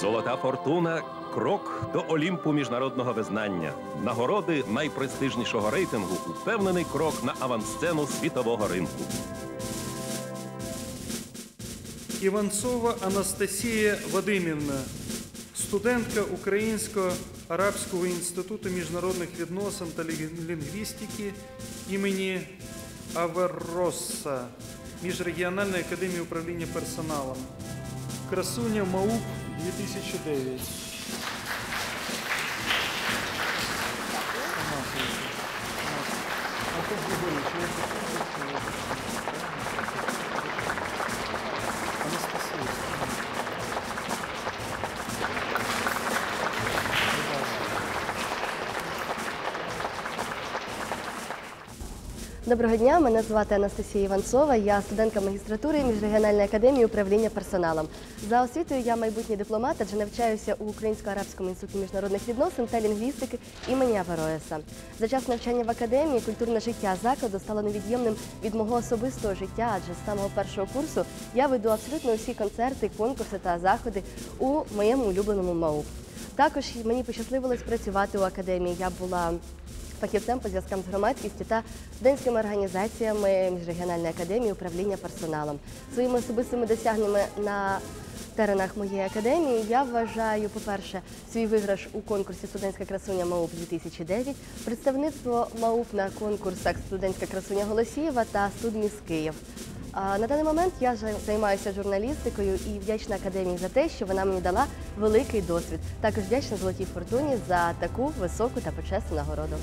Золота фортуна крок до Олімпу міжнародного визнання. Нагороди найпрестижнішого рейтингу упевнений крок на авансцену світового ринку. Іванцова Анастасія Вадимівна, студентка Українського арабського інституту міжнародних відносин та лінгвістики імені Аверроса Міжрегіональної академії управління персоналом. Красуня МАУП 2009. Антон Григорьевич, Доброго дня, мене звати Анастасія Іванцова. Я студентка магістратури Міжрегіональної академії управління персоналом. За освітою я майбутній дипломат, адже навчаюся у Українсько-арабському інституті міжнародних відносин та лінгвістики імені Авероеса. За час навчання в академії культурне життя закладу стало невід'ємним від мого особистого життя, адже з самого першого курсу я веду абсолютно усі концерти, конкурси та заходи у моєму улюбленому МАУП. Також мені пощасливилось працювати у академії. Я була фахівцем по зв'язкам з громадськістю та студентськими організаціями Міжрегіональної академії управління персоналом. Своїми особистими досягненнями на теренах моєї академії я вважаю, по-перше, свій виграш у конкурсі Студентська красуня МАУП 2009, представництво МАУП на конкурсах Студентська красуня Голосієва та Студміс Київ. На даний момент я займаюся журналістикою і вдячна академії за те, що вона мені дала великий досвід. Також вдячна Золотій Фортуні за таку високу та почесну нагороду.